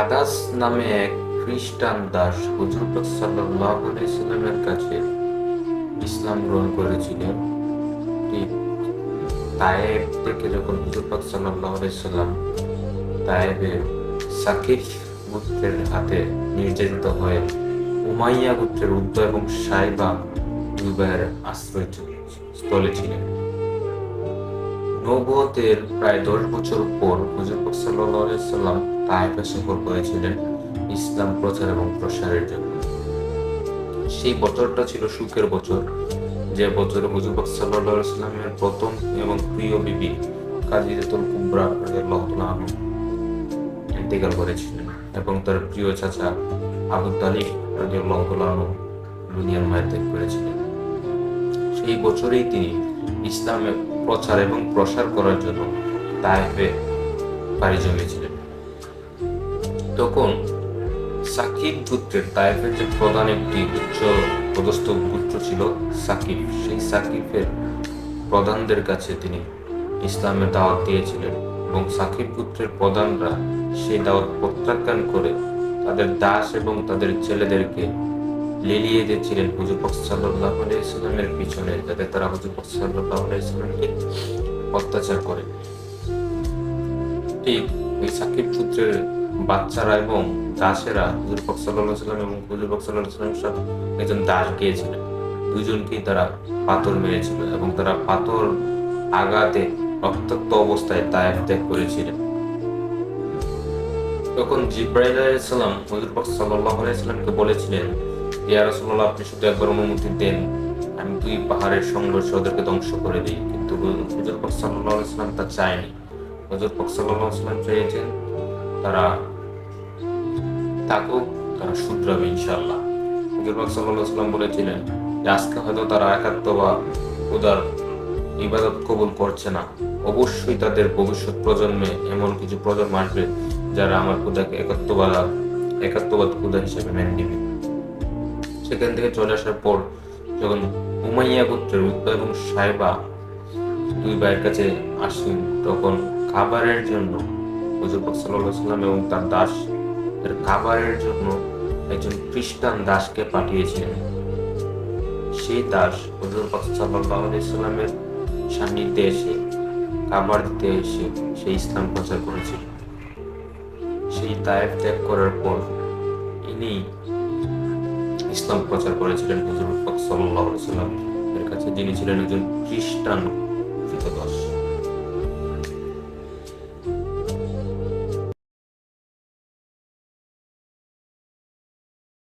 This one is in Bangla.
আদাস নামে এক খ্রিস্টান দাস হুজুর সাল্লাল্লাহু আলাইহি সাল্লামের কাছে ইসলাম গ্রহণ করেছিলেন। তায়েব থেকে যখন হুজুর পাক সাল্লাল্লাহু আলাইহি সাল্লাম তায়েবে সাকিফ গোত্রের হাতে নির্যাতিত হয়ে উমাইয়া গোত্রের উদ্দ এবং সাইবা দুই ভাইয়ের আশ্রয় স্থলে ছিলেন। নবতের প্রায় দশ বছর পর হুজুর পাক সাল্লাল্লাহু আলাইহি সাল্লাম তায়েফে সফর করেছিলেন ইসলাম প্রচার এবং প্রসারের জন্য। সেই বছরটা ছিল সুখের বছর। যে বছরে হুজুর পাক সাল্লাল্লাহু প্রথম এবং প্রিয় বিবি কাজিদাতুল কুবরা তাআলা ইন্তেকাল করেছিলেন এবং তার প্রিয় চাচা আবু তালিব রাদিয়াল্লাহু দুনিয়ার মায়ের ত্যাগ করেছিলেন। সেই বছরেই তিনি ইসলামের প্রচার এবং প্রসার করার জন্য তায়েফে পাড়ি জমিয়েছিলেন। তখন সাকিব গোত্রের তায়েফের যে প্রধান একটি উচ্চ পদস্থ গোত্র ছিল সাকিব, সেই সাকিবের প্রধানদের কাছে তিনি ইসলামের দাওয়াত দিয়েছিলেন এবং সাকিব গোত্রের প্রধানরা সেই দাওয়াত প্রত্যাখ্যান করে তাদের দাস এবং তাদের ছেলেদেরকে লেলিয়ে দিয়েছিলেন হুজুর পাক সাল্লাল্লাহু পিছনে, যাতে তারা হুজুর পাক সাল্লাল্লাহু অত্যাচার করে। ঠিক ওই সাকিব পুত্রের বাচ্চারা এবং দাসেরা হুজুর পাক সাল্লাল্লাহু সাল্লাম এবং হুজুর আলাইহি সাল্লামের সাথে একজন দাস গিয়েছিলেন দুজনকেই তারা পাথর মেরেছিল এবং তারা পাথর আঘাতে রক্তাক্ত অবস্থায় তায়েফ ত্যাগ করেছিলেন। তখন জিব্রাইল আলাইহিস সালাম হুজুর পাক সাল্লাল্লাহু আলাইহি বলেছিলেন ইয়া আপনি শুধু একবার অনুমতি দেন। আমি দুই পাহাড়ের সংঘর্ষ ওদেরকে ধ্বংস করে দিই। কিন্তু হুজুর পাক সাল্লাম তা চায়নি। হুজুর পাক সাল্লাম চেয়েছেন তারা থাকুক তারা শুধরাবে ইনশাআল্লাহ। হুজুর পাক বলেছিলেন যে, আজকে হয়তো তারা একাত্ম বা উদার ইবাদত কবুল করছে না। অবশ্যই তাদের ভবিষ্যৎ প্রজন্মে এমন কিছু প্রজন্ম আসবে যারা আমার খুদাকে একাত্মবাদ একাত্মবাদ খুদা হিসেবে মেনে নিবে। সেখান থেকে চলে আসার পর যখন উমাইয়া গোত্রের উদ্দা এবং সাহেবা দুই ভাইয়ের কাছে আসেন, তখন খাবারের জন্য হুজুর পাক সাল্লাম এবং তার দাস এর খাবারের জন্য একজন খ্রিস্টান দাসকে পাঠিয়েছিলেন। সেই দাস হুজুর পাক সাল্লাল্লাহু আলাইহি সাল্লামের সান্নিধ্যে এসে খাবার দিতে এসে সেই ইসলাম প্রচার করেছিল। সেই তায়েফ ত্যাগ করার পর ইনি ইসলাম প্রচার করেছিলেন হুজুর সাল্লাহ সাল্লাম এর কাছে যিনি ছিলেন একজন খ্রিস্টান